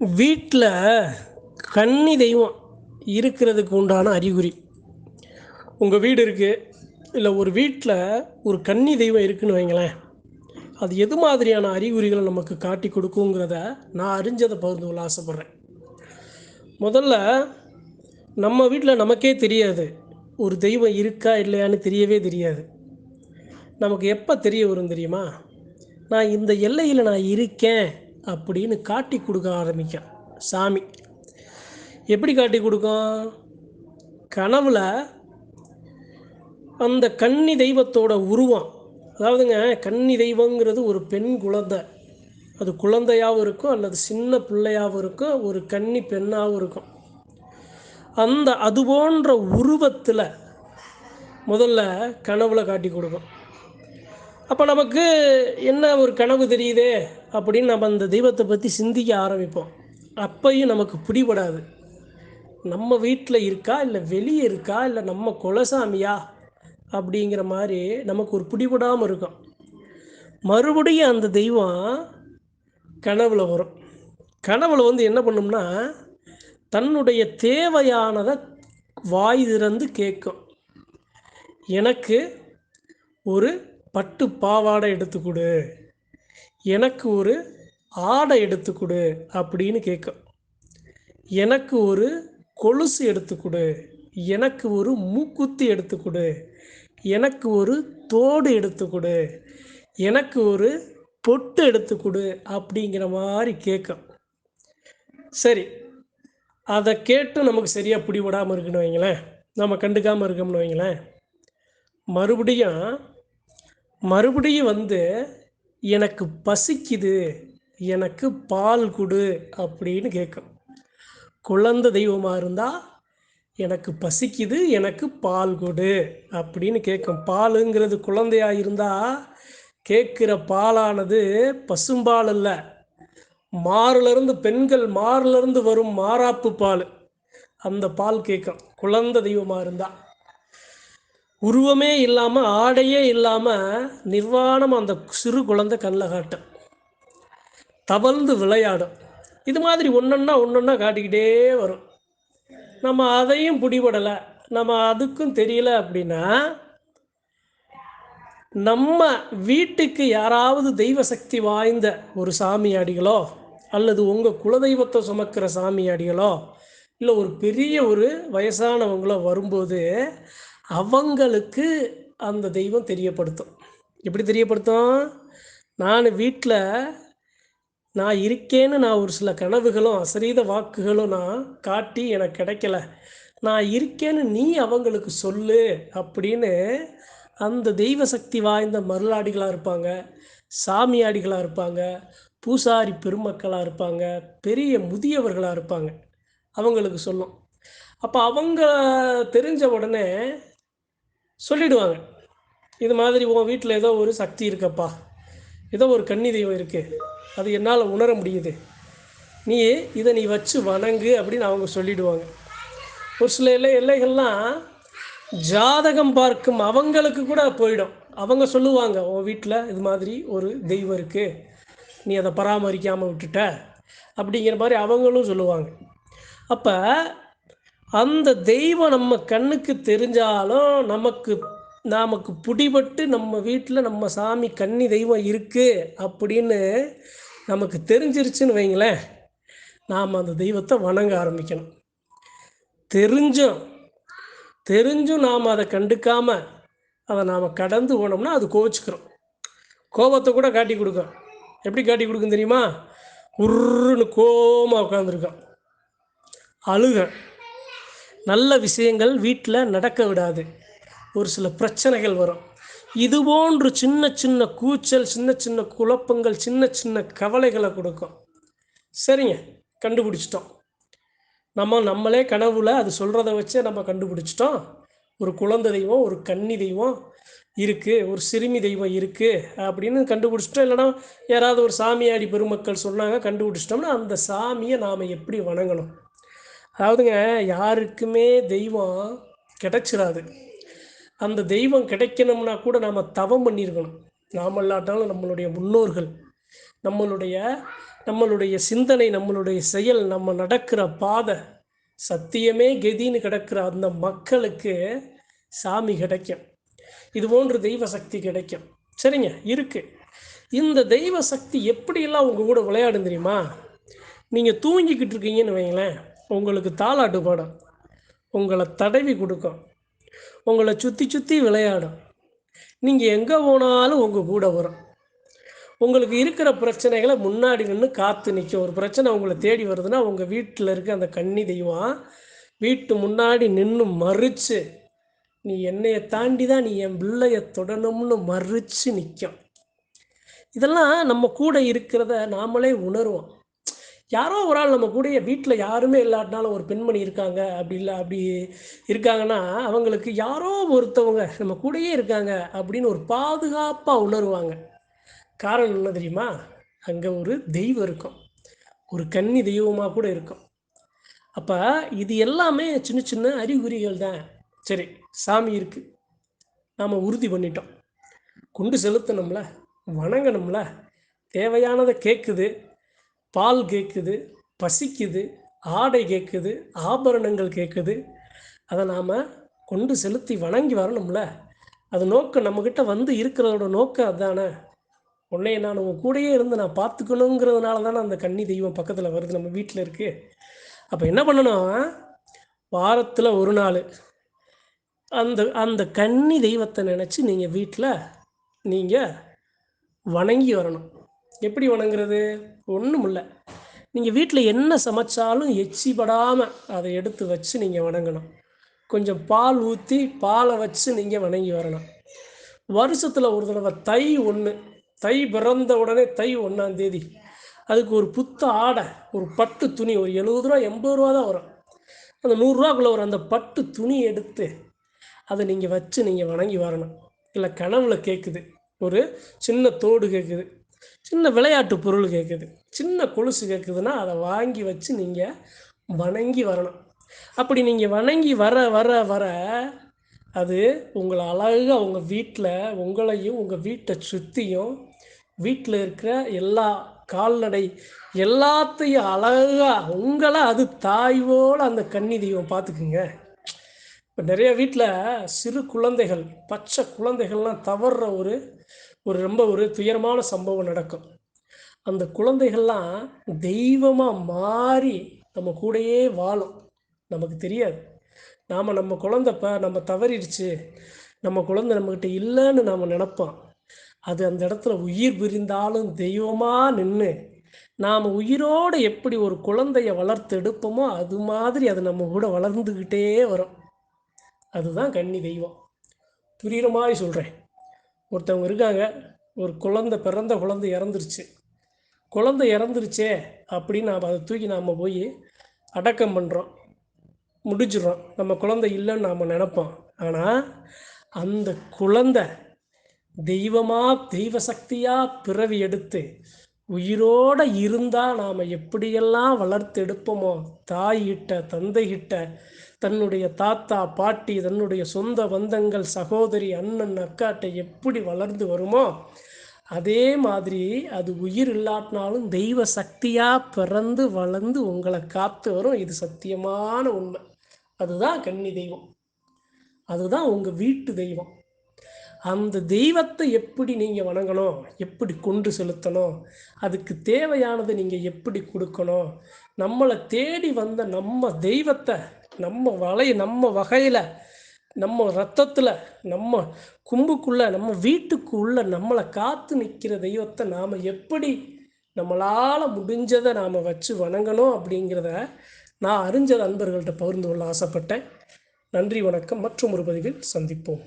வீட்டில் கன்னி தெய்வம் இருக்கிறதுக்கு உண்டான அறிகுறி. உங்கள் வீடு இருக்குது இல்லை ஒரு வீட்டில் ஒரு கன்னி தெய்வம் இருக்குன்னு வைங்களேன் அது எது மாதிரியான அறிகுறிகளை நமக்கு காட்டி கொடுக்குங்கிறத நான் அறிஞ்சதை பகிர்ந்து கொள்ள ஆசைப்பட்றேன். முதல்ல நம்ம வீட்டில் நமக்கே தெரியாது ஒரு தெய்வம் இருக்கா இல்லையான்னு தெரியவே தெரியாது. நமக்கு எப்போ தெரிய வரும் தெரியுமா? நான் இந்த எல்லையில் நான் இருக்கேன் அப்படின்னு காட்டி கொடுக்க ஆரம்பிக்கும் சாமி. எப்படி காட்டி கொடுக்கும்? கனவுல அந்த கன்னி தெய்வத்தோட உருவம் அதாவதுங்க கன்னி தெய்வங்கிறது ஒரு பெண் குழந்தை. அது குழந்தையாகவும் இருக்கும் அல்லது சின்ன பிள்ளையாகவும் இருக்கும் ஒரு கன்னி பெண்ணாகவும் இருக்கும். அந்த அது போன்ற உருவத்தில் முதல்ல கனவுல காட்டி கொடுக்கும். அப்போ நமக்கு என்ன ஒரு கனவு தெரியுதே அப்படின்னு நம்ம அந்த தெய்வத்தை பற்றி சிந்திக்க ஆரம்பிப்போம். அப்பையும் நமக்கு பிடிபடாது. நம்ம வீட்டில் இருக்கா இல்லை வெளியே இருக்கா இல்லை நம்ம குலசாமியா அப்படிங்கிற மாதிரி நமக்கு ஒரு பிடிபடாமல் இருக்கும். மறுபடியும் அந்த தெய்வம் கனவுல வரும். கனவுல வந்து என்ன பண்ணும்னா தன்னுடைய தேவையானதை வாய் திறந்து கேட்கும். எனக்கு ஒரு பட்டு பாவாடை எடுத்து கொடு எனக்கு ஒரு ஆடை எடுத்து கொடு அப்படின்னு கேட்கும் எனக்கு ஒரு கொலுசு எடுத்து கொடு எனக்கு ஒரு மூக்குத்தி எடுத்து கொடு எனக்கு ஒரு தோடு எடுத்து கொடு எனக்கு ஒரு பொட்டு எடுத்து கொடு அப்படிங்கிற மாதிரி கேட்கும் சரி அதை கேட்டு நமக்கு சரியாக பிடிபடாமல் இருக்குன்னு வைங்களேன். நம்ம கண்டுக்காமல் இருக்கோம்னு வைங்களேன். மறுபடியும் மறுபடியும் வந்து எனக்கு பசிக்குது எனக்கு பால் கொடு அப்படின்னு கேட்கும். குழந்தை தெய்வமாக இருந்தால் எனக்கு பசிக்குது எனக்கு பால் கொடு அப்படின்னு கேட்கும். பாலுங்கிறது குழந்தையாக இருந்தால் கேட்குற பாலானது பசும்பால் இல்லை மாறுலேருந்து பெண்கள் மாறுலேருந்து வரும் மாறாப்பு பால். அந்த பால் கேட்கும். குழந்தை தெய்வமாக இருந்தால் உருவமே இல்லாமல் ஆடையே இல்லாமல் நிர்வாணம் அந்த சிறு குழந்தை கண்ணில் காட்டும். தவழ்ந்து விளையாடும். இது மாதிரி ஒன்றொன்னா ஒன்றொன்னா காட்டிக்கிட்டே வரும். நம்ம அதையும் பிடிபடலை. நம்ம அதுக்கும் தெரியல அப்படின்னா நம்ம வீட்டுக்கு யாராவது தெய்வ சக்தி வாய்ந்த ஒரு சாமியாடிகளோ அல்லது உங்கள் குலதெய்வத்தை சுமக்கிற சாமியாடிகளோ இல்லை ஒரு பெரிய ஒரு வயசானவங்களோ வரும்போது அவங்களுக்கு அந்த தெய்வம் தெரியப்படுத்தும். எப்படி தெரியப்படுத்தும்? நான் வீட்டில் நான் இருக்கேன்னு நான் ஒரு சில கனவுகளும் அசரீத வாக்குகளும் நான் காட்டி எனக்கு கிடைக்கல. நான் இருக்கேன்னு நீ அவங்களுக்கு சொல்லு அப்படின்னு அந்த தெய்வ சக்தி வாய்ந்த மருளாடிகளாக இருப்பாங்க சாமியாடிகளாக இருப்பாங்க பூசாரி பெருமக்களாக இருப்பாங்க பெரிய முதியவர்களாக இருப்பாங்க. அவங்களுக்கு சொல்லும். அப்போ அவங்க தெரிஞ்ச உடனே சொல்லிடுவாங்க. இது மாதிரி உன் வீட்டில் ஏதோ ஒரு சக்தி இருக்கப்பா. ஏதோ ஒரு கன்னி தெய்வம் இருக்குது அது என்னால் உணர முடியுது. நீ இதை நீ வச்சு வணங்கு அப்படின்னு அவங்க சொல்லிடுவாங்க. ஒரு சில எல்லை எல்லைகள்லாம் ஜாதகம் பார்க்கும் அவங்களுக்கு கூட போயிடும். அவங்க சொல்லுவாங்க உன் வீட்டில் இது மாதிரி ஒரு தெய்வம் இருக்குது நீ அதை பராமரிக்காமல் விட்டுட்ட. அப்படிங்கிற மாதிரி அவங்களும் சொல்லுவாங்க. அப்போ அந்த தெய்வம் நம்ம கண்ணுக்கு தெரிஞ்சாலும் நமக்கு நமக்கு பிடிபட்டு நம்ம வீட்டில் நம்ம சாமி கன்னி தெய்வம் இருக்குது அப்படின்னு நமக்கு தெரிஞ்சிருச்சுன்னு வைங்களேன். நாம் அந்த தெய்வத்தை வணங்க ஆரம்பிக்கணும். தெரிஞ்சும் தெரிஞ்சும் நாம் அதை கண்டுக்காமல் அதை நாம் கடந்து போனோம்னா அது கோவிச்சுக்கிறோம் கோபத்தை கூட காட்டி கொடுக்கும். எப்படி காட்டி கொடுக்கும் தெரியுமா? உருன்னு கோமாக உட்காந்துருக்கோம் அழுக. நல்ல விஷயங்கள் வீட்டில் நடக்க விடாது. ஒரு சில பிரச்சனைகள் வரும். இது போன்று சின்ன சின்ன கூச்சல் சின்ன சின்ன குழப்பங்கள் சின்ன சின்ன கவலைகளை கொடுக்கும். சரிங்க கண்டுபிடிச்சிட்டோம். நம்ம நம்மளே கனவுல அது சொல்கிறத வச்சே நம்ம கண்டுபிடிச்சிட்டோம். ஒரு குழந்தை தெய்வம் ஒரு கன்னி தெய்வம் இருக்குது ஒரு சிறுமி தெய்வம் இருக்குது அப்படின்னு கண்டுபிடிச்சிட்டோம். இல்லைன்னா யாராவது ஒரு சாமியாடி பெருமக்கள் சொன்னாங்க கண்டுபிடிச்சிட்டோம்னா அந்த சாமியை நாம் எப்படி வணங்கணும்? அதாவதுங்க யாருக்குமே தெய்வம் கிடைச்சிடாது அந்த தெய்வம் கிடைக்கணும்னா கூட நாம் தவம் பண்ணியிருக்கணும் நாம் இல்லாட்டாலும் நம்மளுடைய முன்னோர்கள் நம்மளுடைய நம்மளுடைய சிந்தனை நம்மளுடைய செயல் நம்ம நடக்கிற பாதை சத்தியமே கெதின்னு கிடக்கிற அந்த மக்களுக்கு சாமி கிடைக்கும். இது போன்று தெய்வ சக்தி கிடைக்கும். சரிங்க இருக்கு. இந்த தெய்வ சக்தி எப்படியெல்லாம் உங்கள் கூட விளையாடும் தெரியுமா? நீங்கள் தூங்கிக்கிட்டு இருக்கீங்கன்னு வைங்களேன். உங்களுக்கு தாளாட்டு பாடும். உங்களை தடவி கொடுக்கும். உங்களை சுற்றி சுற்றி விளையாடும். நீங்கள் எங்கே போனாலும் உங்கள் கூட வரும். உங்களுக்கு இருக்கிற பிரச்சனைகளை முன்னாடி நின்று காத்து நிற்கும் ஒரு பிரச்சனை உங்களை தேடி வருதுன்னா உங்கள் வீட்டில் இருக்க அந்த கன்னி தெய்வம் வீட்டு முன்னாடி நின்று மறித்து நீ என்னையை தாண்டி தான் நீ என் பிள்ளைய தொடணும்னு மறித்து நிற்கும் இதெல்லாம் நம்ம கூட இருக்கிறத நாமளே உணர்வோம். யாரோ ஒரு ஆள் நம்ம கூட வீட்டில் யாருமே இல்லாட்டினாலும் ஒரு பெண்மணி இருக்காங்க அப்படி இல்லை அப்படி இருக்காங்கன்னா அவங்களுக்கு யாரோ ஒருத்தவங்க நம்ம கூடயே இருக்காங்க அப்படின்னு ஒரு பாதுகாப்பாக உணர்வாங்க. காரணம் என்ன தெரியுமா? அங்கே ஒரு தெய்வம் இருக்கும். ஒரு கன்னி தெய்வமாக கூட இருக்கும். அப்போ இது எல்லாமே சின்ன சின்ன அறிகுறிகள் தான். சரி சாமி இருக்குது நாம் உறுதி பண்ணிட்டோம். கொண்டு செலுத்தணும்ல வணங்கணும்ல. தேவையானதை கேட்குது பால் கேட்குது பசிக்குது ஆடை கேட்குது ஆபரணங்கள் கேட்குது அதை நாம் கொண்டு செலுத்தி வணங்கி வரணும்ல. அது நோக்கம் நம்மக்கிட்ட வந்து இருக்கிறதோட நோக்கம் அதுதானே உன்னைய நான் உன் கூடயே இருந்து நான் பார்த்துக்கணுங்கிறதுனால தானே அந்த கன்னி தெய்வம் பக்கத்தில் வருது நம்ம வீட்டில் இருக்குது அப்போ என்ன பண்ணணும்? வாரத்தில் ஒரு நாள் அந்த அந்த கன்னி தெய்வத்தை நினச்சி நீங்கள் வீட்டில் நீங்கள் வணங்கி வரணும். எப்படி வணங்குறது? ஒன்றும் இல்லை நீங்கள் வீட்டில் என்ன சமைச்சாலும் எச்சிப்படாமல் அதை எடுத்து வச்சு நீங்கள் வணங்கணும். கொஞ்சம் பால் ஊற்றி பாலை வச்சு நீங்கள் வணங்கி வரணும். வருஷத்தில் ஒரு தடவை தை ஒன்று தை பிறந்த உடனே தை ஒன்றாம் தேதி. அதுக்கு ஒரு புத்த ஆடை ஒரு பட்டு துணி ஒரு எழுபது ரூபா எண்பது ரூபா தான் வரும். அந்த நூறுரூவாக்குள்ளே ஒரு அந்த பட்டு துணி எடுத்து அதை நீங்கள் வச்சு நீங்கள் வணங்கி வரணும். இல்லை கனவுல கேட்குது ஒரு சின்ன தோடு கேட்குது சின்ன விளையாட்டு பொருள் கேட்குது சின்ன கொலுசு கேட்குதுன்னா அதை வாங்கி வச்சு நீங்கள் வணங்கி வரணும். அப்படி நீங்கள் வணங்கி வர வர வர அது உங்களை அழகாக உங்கள் வீட்டில் உங்களையும் உங்கள் வீட்டை சுற்றியும் வீட்டில் இருக்கிற எல்லா கால்நடை எல்லாத்தையும் அழகாக உங்களை அது தாய்வோடு அந்த கன்னி தெய்வம் பார்த்துக்குங்க. இப்போ நிறைய வீட்டில் சிறு குழந்தைகள் பச்சை குழந்தைகள்லாம் தவறுற ஒரு ஒரு ரொம்ப ஒரு துயரமான சம்பவம் நடக்கும். அந்த குழந்தைகள்லாம் தெய்வமாக மாறி நம்ம கூடயே வாழும். நமக்கு தெரியாது. நாம் நம்ம குழந்தைப்ப நம்ம தவறிடுச்சு. நம்ம குழந்தை நம்மக்கிட்ட இல்லைன்னு நாம் நினப்போம். அது அந்த இடத்துல உயிர் பிரிந்தாலும் தெய்வமாக நின்று நாம் உயிரோடு எப்படி ஒரு குழந்தைய வளர்த்து எடுப்போமோ அது மாதிரி அது நம்ம கூட வளர்ந்துக்கிட்டே வரும். அதுதான் கன்னி தெய்வம். புரிகிற மாதிரி சொல்கிறேன் ஒருத்தவங்க இருக்காங்க. ஒரு குழந்தை பிறந்த குழந்தை இறந்துருச்சு. குழந்தை இறந்துருச்சே அப்படின்னு நாம் அதை தூக்கி நாம் போய் அடக்கம் பண்ணுறோம் முடிச்சிடுறோம் நம்ம குழந்தை இல்லைன்னு நாம் நினப்போம். ஆனால் அந்த குழந்தை தெய்வமாக தெய்வ சக்தியாக பிறவி எடுத்து உயிரோடு இருந்தால் நாம் எப்படியெல்லாம் வளர்த்து எடுப்போமோ தாய்கிட்ட தந்தைகிட்ட தன்னுடைய தாத்தா பாட்டி தன்னுடைய சொந்த பந்தங்கள் சகோதரி அண்ணன் அக்காட்டை எப்படி வளர்ந்து வருமோ அதே மாதிரி அது உயிர் இல்லாட்டினாலும் தெய்வ சக்தியாக பிறந்து வளர்ந்து உங்களை காத்து வரும். இது சத்தியமான உண்மை. அதுதான் கன்னி தெய்வம். அதுதான் உங்கள் வீட்டு தெய்வம். அந்த தெய்வத்தை எப்படி நீங்கள் வணங்கணும்? எப்படி கொண்டு செலுத்தணும்? அதுக்கு தேவையானதை நீங்கள் எப்படி கொடுக்கணும்? நம்மளை தேடி வந்த நம்ம தெய்வத்தை நம்ம வலை நம்ம வகையில் நம்ம ரத்தத்தில் நம்ம கும்புக்குள்ளே நம்ம வீட்டுக்குள்ளே நம்மளை காத்து நிற்கிற தெய்வத்தை நாம் எப்படி நம்மளால் முடிஞ்சதை நாம் வச்சு வணங்கணும் அப்படிங்கிறத நான் அறிஞ்ச நண்பர்கள்ட்ட பகிர்ந்து கொள்ள ஆசைப்பட்டேன். நன்றி வணக்கம். மற்றும் ஒரு பதிவில் சந்திப்போம்.